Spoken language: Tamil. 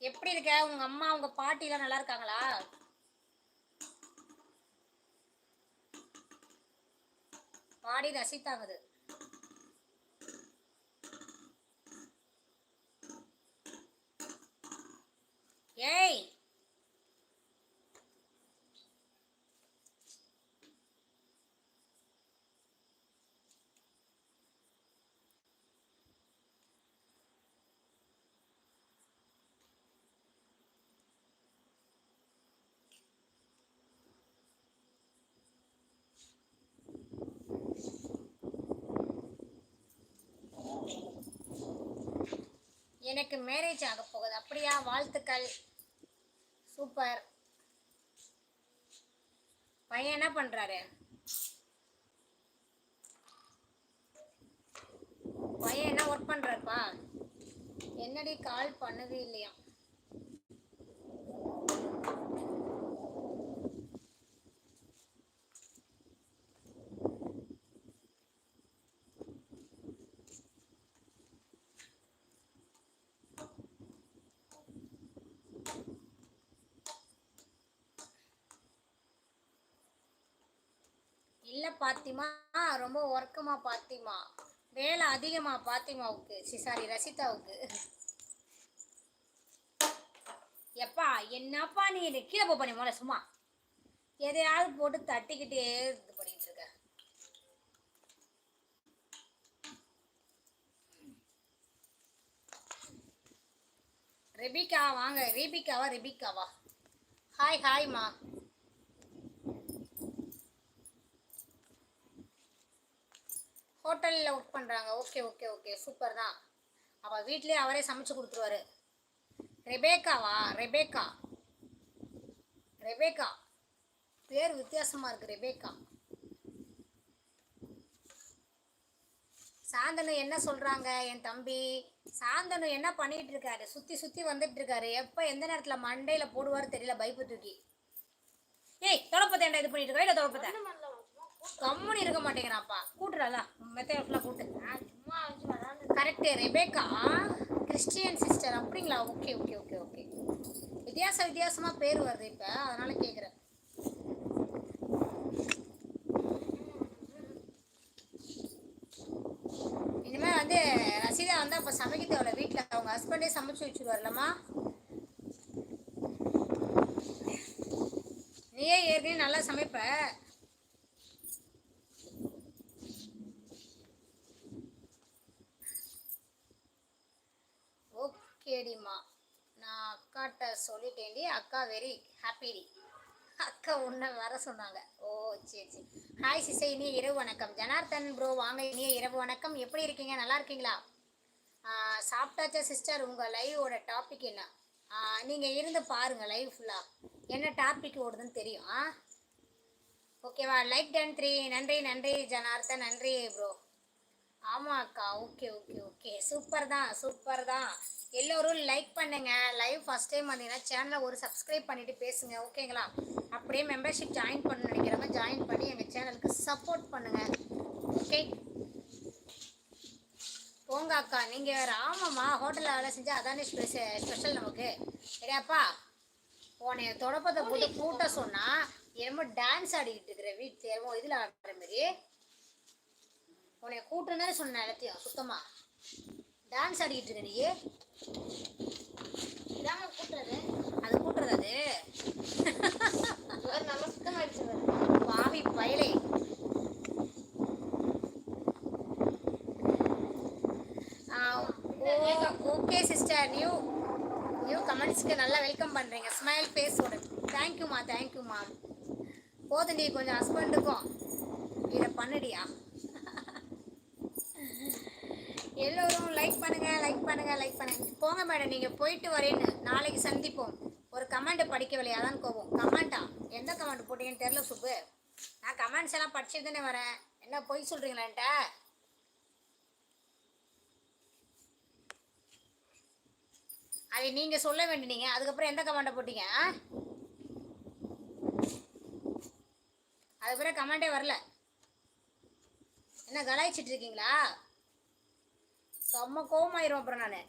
எப்படி இருக்க? உங்க அம்மா உங்க பாட்டி எல்லாம் நல்லா இருக்காங்களா? பாடி ரசித்தாங்குது ஏய் எனக்கு மேரேஜ் ஆக போகுது. அப்படியா? வாழ்த்துக்கள். சூப்பர் பையன் என்ன பண்ணுறாரு பையன் என்ன ஒர்க் பண்ணுறாருப்பா என்னடி கால் பண்ணவே இல்லையா இல்ல பாத்திமா? ரொம்ப ஒர்க்குமா பாத்திமா. வேலை அதிகமா பாத்திமாவுக்கு சி சாரி ரசிதாவுக்கு. எப்பா என்னப்பா நீ இது கீழே போ பண்ணி போல சும்மா. எதையாவது போட்டு தட்டிக்கிட்டே இது பண்ணிட்டு இருக்க ரெபிகா வாங்க. ரெபிகாவா ரெபிகாவா. ஹாய் ஹாய்மா ஹோட்டலில் ஒர்க் பண்ணுறாங்க ஓகே ஓகே ஓகே சூப்பர் தான். அப்போ வீட்லேயே அவரே சமைச்சு கொடுத்துருவாரு. ரெபேக்காவா? ரெபேக்கா? ரெபேக்கா? பேர் வித்தியாசமாக இருக்கு ரெபேக்கா. சாந்தனு என்ன சொல்கிறாங்க என் தம்பி சாந்தனு என்ன பண்ணிகிட்டு இருக்காரு? சுற்றி சுற்றி வந்துட்டு இருக்காரு. எப்போ எந்த நேரத்தில் மண்டையில் போடுவார் தெரியல பைப்பு தூக்கி ஏய் தொலைப்பத்தேன்டா இது பண்ணிட்டு இருக்கா. இல்லை தொலைப்பத்தேன். கம்முன்னு இருக்க மாட்டேங்கிறாப்பா. கூட்டுறாளா? மெத்தையில ஃபுல்லாக கூட்டு கரெக்டு ரெபேக்கா கிறிஸ்டியன் சிஸ்டர் அப்படிங்களா? ஓகே ஓகே ஓகே ஓகே வித்தியாச வித்தியாசமாக பேர் வருது இப்போ. அதனால் கேட்குறேன் இனிமேல் வந்து ரசீதா வந்து அப்போ சமைக்க தேவையில்ல வீட்டில் அவங்க ஹஸ்பண்டே சமைச்சு வச்சுருவார்லம்மா. நீயே ஏற்கனவே நல்லா சமைப்ப. கேடிமா நான் அக்காட்ட சொல்லிட்டேன்டி அக்கா வெரி ஹாப்பிடி அக்கா உன்னை வர சொன்னாங்க. ஓ சரி சரி. ஹாய் சிசை இனிய இரவு வணக்கம். ஜனார்தன் ப்ரோ வாங்க இனிய இரவு வணக்கம். எப்படி இருக்கீங்க? நல்லா இருக்கீங்களா? சாப்பிட்டாச்சா சிஸ்டர் உங்கள் லைவோட டாபிக் என்ன? நீங்கள் இருந்து பாருங்கள் லைவ் ஃபுல்லாக என்ன டாபிக் ஓடுதுன்னு தெரியும் ஆ? ஓகேவா லைக் டன் த்ரீ நன்றி நன்றி ஜனார்தன். நன்றி ப்ரோ ஆமாம் அக்கா. Okay okay okay. சூப்பர் தான் சூப்பர் தான். எல்லோரும் லைக் பண்ணுங்க. லைவ் ஃபர்ஸ்ட் டைம் வந்தீங்கன்னா சேனலை ஒரு சப்ஸ்கிரைப் பண்ணிட்டு பேசுங்க. ஓகேங்களா அப்படியே மெம்பர்ஷிப் ஜாயின் பண்ண நினைக்கிறவங்க ஜாயின் பண்ணி எங்கள் சேனலுக்கு சப்போர்ட் பண்ணுங்க. ஓகே போங்க அக்கா. நீங்கள் வேறு ஆமாம்மா ஹோட்டலில் வேலை செஞ்சா அதானே ஸ்பெஷல் ஸ்பெஷல் நமக்கு? சரியாப்பா உன்னைய தொடப்பத்தை போட்டு கூட்ட சொன்னா என்னமோ டான்ஸ் ஆடிக்கிட்டு இருக்கிற வீட்டு என்னமோ இதில் ஆடுற மாதிரி. உன்னைய கூட்டுன்னு தானே சொன்னேன் எல்லாத்தையும் சுத்தமா? டான்ஸ் ஆடிக்கிட்டு இருக்க நீ இதாங்க கூட்டுறது. அது கூட்டுறது அது. ஒரு நல்லா சுத்தமாயிடுச்சு பாரு. பாவி பயலே. ஓகே சிஸ்டர் நியூ நியூ கமெண்ட்ஸ்க்கு நல்லா வெல்கம் பண்ணுறீங்க ஸ்மைல் ஃபேஸோட தேங்க்யூம்மா தேங்க்யூம்மா நீ கொஞ்சம் ஹஸ்பண்டுக்கும் இதை பண்ணுடியா? எல்லோரும் லைக் பண்ணுங்க லைக் பண்ணுங்க லைக் பண்ணுங்க. போங்க மேடம் நீங்கள் போயிட்டு வரேன்னு நாளைக்கு சந்திப்போம். ஒரு கமெண்ட் படிக்கவில்லையா தான் கோபம். கமெண்டா எந்த கமெண்ட் போட்டீங்கன்னு தெரில சுப்பு. நான் கமெண்ட்ஸ் எல்லாம் படிச்சுட்டு தானே வரேன். என்ன பொய் சொல்கிறீங்களா அதை நீங்கள் சொல்ல வேண்டினீங்க அதுக்கப்புறம் எந்த கமெண்ட்டை போட்டீங்க அதுக்கப்புறம் கமெண்டே வரல. என்ன கலாய்ச்சிட்டு இருக்கீங்களா? செம்ம கோவமாயிரும் அப்புறம் நான்.